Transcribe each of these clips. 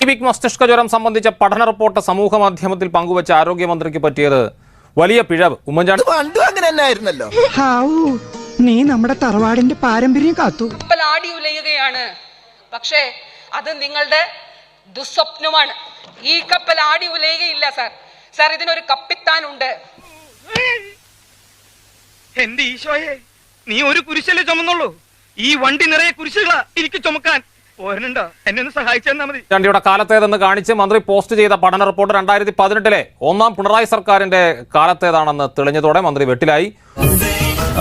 ടിബിക് മസ്തിഷ്ക ജ്വരം സംബന്ധിച്ച പഠന റിപ്പോർട്ട് സമൂഹ മാധ്യമത്തിൽ പങ്കുവച്ച ആരോഗ്യമന്ത്രിക്ക് പറ്റിയത് വലിയ പിഴവ്. ഉമ്മൻചാണ്ടി പണ്ടും അങ്ങനെ തന്നെ ഹാവൂ നീ നമ്മുടെ തറവാടിന്റെ പാരമ്പര്യം കാത്തു. ആടി ഉലയുകയാണ്. പക്ഷേ അത് നിങ്ങളുടെ ദുസ്വപ്നമാണ്. ഈ കപ്പൽ ആടി ഉലയുകയില്ല സാർ. സാർ ഇതിനൊരു കപ്പിത്താനുണ്ട്. എന്റെ ഈശോയെ നീ ഒരു കുരിശല്ലേ ചുമന്നുള്ളൂ? ഈ വണ്ടി നിറയെ കുരിശുകളാ എനിക്ക് ചുമക്കാൻ. പോരനുണ്ടോ എന്നെ ഒന്ന് സഹായിച്ചു തന്നാ മതി. ഉമ്മൻചാണ്ടിയുടെ കാലത്തേതെന്ന് കാണിച്ച് മന്ത്രി പോസ്റ്റ് ചെയ്ത പഠന റിപ്പോർട്ട് രണ്ടായിരത്തി പതിനെട്ടിലെ ഒന്നാം പിണറായി സർക്കാരിന്റെ കാലത്തേതാണെന്ന് തെളിഞ്ഞതോടെ മന്ത്രി വെട്ടിലായി.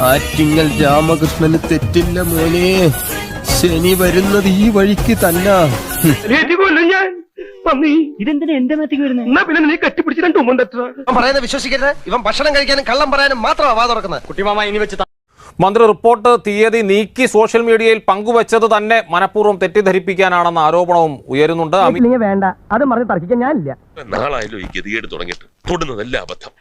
ആറ്റിങ്ങൽ രാമകൃഷ്ണന് തെറ്റില്ല മോനെ. ശനി വരുന്നത് ഈ വഴിക്ക് തന്നെ. ഞാൻ. ഇതെന്തിനാ എന്റെ മേത്തേക്ക് വരുന്നത് എന്നാ പിന്നെ നീ കെട്ടിപ്പിടിച്ച് രണ്ട് പറയുന്നത് വിശ്വസിക്കരുത് ഇവൻ ഭക്ഷണം കഴിക്കാനും കള്ളം പറയാനും മാത്രമാ വാ തുറക്കുന്നത് കുട്ടിമാമ ഇനി വെച്ച് മന്ത്രി റിപ്പോർട്ട് തീയതി നീക്കി സോഷ്യൽ മീഡിയയിൽ പങ്കുവച്ചത് തന്നെ മനഃപൂർവം തെറ്റിദ്ധരിപ്പിക്കാനാണെന്ന ആരോപണവും ഉയരുന്നുണ്ട്. വേണ്ട. അത് പറഞ്ഞ് തർക്കിക്കാൻ ഞാനില്ല. നാളായാലും ഈ ഗതികേട് തുടങ്ങിയിട്ട്? തൊടുന്നതല്ല അബദ്ധം.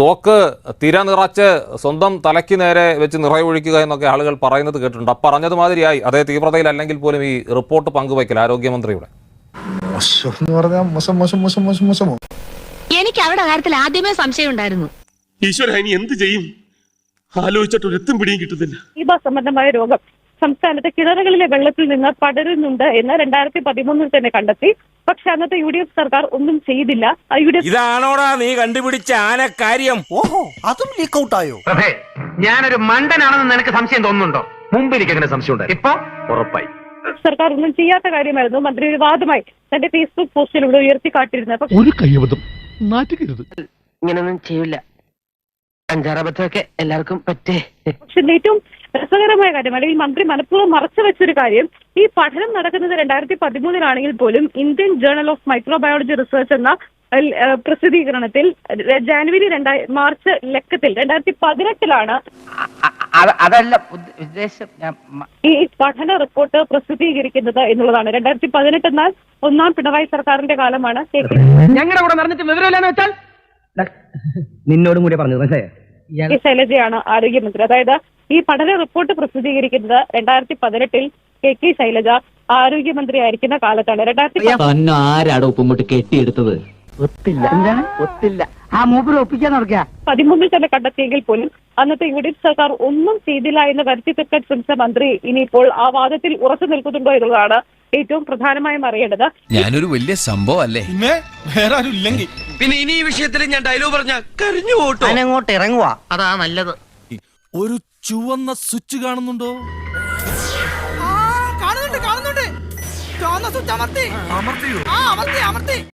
തോക്ക് തിര നിറച്ച് സ്വന്തം തലയ്ക്ക് നേരെ വെച്ച് നിറയൊഴിക്കുക എന്നൊക്കെ ആളുകൾ പറയുന്നത് കേട്ടിട്ടുണ്ട്. അപ്പം പറഞ്ഞത് മാതിരിയായി അതേ തീവ്രതയിലല്ലെങ്കിൽ പോലും ഈ റിപ്പോർട്ട് പങ്കുവയ്ക്കൽ ആരോഗ്യമന്ത്രിയുടെ. മോശം എന്ന് പറഞ്ഞാൽ മോശം മോശം മോശം മോശം മോശമോ എനിക്ക് അവരുടെ കാര്യത്തിൽ ആദ്യമേ സംശയം ഉണ്ടായിരുന്നു. ഈശ്വര ഇനി എന്ത് ചെയ്യും? ആലോചിച്ചിട്ട് ഒരെത്തും പിടിയും കിട്ടുന്നില്ല. ഇവ സംബന്ധമായ രോഗം. സംസ്ഥാനത്തെ കിണറുകളിലെ വെള്ളത്തിൽ നിന്ന് പടരുന്നുണ്ട് എന്ന് രണ്ടായിരത്തി പതിമൂന്നിൽ തന്നെ കണ്ടെത്തി. പക്ഷെ അന്നത്തെ യു ഡി എഫ് സർക്കാർ ഒന്നും ചെയ്തില്ല. ആ യു ഡി എഫ് ഇതാണോടാ നീ കണ്ടുപിടിച്ച കാര്യം ഓഹോ അതും ലീക്ക് ഔട്ടായോ പ്രഭേ ഞാനൊരു മണ്ടനാണെന്ന് നിനക്ക് സംശയം തോന്നുന്നുണ്ടോ? മുമ്പ് എനിക്ക് അങ്ങനെ സംശയം ഉണ്ട് ഇപ്പൊ ഉറപ്പായി. സർക്കാർ ഒന്നും ചെയ്യാത്ത കാര്യമായിരുന്നു. മന്ത്രി ഒരു വാദമായി തന്റെ ഫേസ്ബുക്ക് പോസ്റ്റിലൂടെ ഉയർത്തി കാട്ടിരുന്നത് ഇങ്ങനൊന്നും ചെയ്യില്ല അഞ്ചാറബദ്ധമൊക്കെ എല്ലാവർക്കും പറ്റേ. പക്ഷെ ഏറ്റവും രസകരമായ കാര്യം അല്ലെങ്കിൽ മന്ത്രി മനഃപൂർവം മറച്ചു വെച്ചൊരു കാര്യം ഈ പഠനം നടക്കുന്നത് രണ്ടായിരത്തി പതിമൂന്നിലാണെങ്കിൽ പോലും Indian journal of microbiology research എന്ന പ്രസിദ്ധീകരണത്തിൽ ജാനുവരി രണ്ടായി മാർച്ച് ലക്കത്തിൽ രണ്ടായിരത്തി പതിനെട്ടിലാണ് അതല്ല ഉദ്ദേശം ഈ പഠന റിപ്പോർട്ട് പ്രസിദ്ധീകരിക്കുന്നത് എന്നുള്ളതാണ്. രണ്ടായിരത്തി പതിനെട്ട് എന്നാൽ ഒന്നാം പിണറായി സർക്കാരിന്റെ കാലമാണ്. ഞങ്ങളുടെ കൂടെ നടന്നിട്ട് വിവരമില്ലെന്ന് വെച്ചാൽ? നിന്നോടും കൂടി പറഞ്ഞത് മനസ്സിലായോ? കെ ശൈലജയാണ് ആരോഗ്യമന്ത്രി. അതായത് ഈ പഠന റിപ്പോർട്ട് പ്രസിദ്ധീകരിക്കുന്നത് രണ്ടായിരത്തി പതിനെട്ടിൽ കെ കെ ശൈലജ ആരോഗ്യമന്ത്രി ആയിരിക്കുന്ന കാലത്താണ്. രണ്ടായിരത്തി ആരാടോ ഉപ്പുമുട്ട് കെട്ടിയെടുത്തത്? ഒത്തില്ല. എന്താണ്? ഒത്തില്ല. ആ മൂപ്പര് ഒപ്പിക്കാൻ നടക്കുക പതിമൂന്നിൽ തന്നെ കണ്ടെത്തിയെങ്കിൽ പോലും അന്നത്തെ യു ഡി എഫ് സർക്കാർ ഒന്നും ചെയ്തില്ല എന്ന് വരുത്തി തെക്കാൻ ശ്രമിച്ച മന്ത്രി ഇനിയിപ്പോൾ ആ വാദത്തിൽ ഉറച്ചു നിൽക്കുന്നുണ്ടോ എന്നുള്ളതാണ് ഏറ്റവും പ്രധാനമായും അറിയേണ്ടത് ഞാനൊരു വലിയ സംഭവം അല്ലേ പിന്നെ വേറെ ആരും ഇല്ലെങ്കിൽ പിന്നെ ഇനി ഈ വിഷയത്തിൽ ഞാൻ ഡയലോഗ് പറഞ്ഞ കരിഞ്ഞു പോട്ടോ അങ്ങോട്ട് ഇറങ്ങുവാ. അതാ നല്ലത്. ഒരു ചുവന്ന സ്വിച്ച് കാണുന്നുണ്ടോ? കാണുന്നുണ്ട് കാണുന്നുണ്ട്. ചുവന്ന സ്വിച്ച് അമർത്തി. അമർത്തിയോ? ആ അമർത്തി അമർത്തി.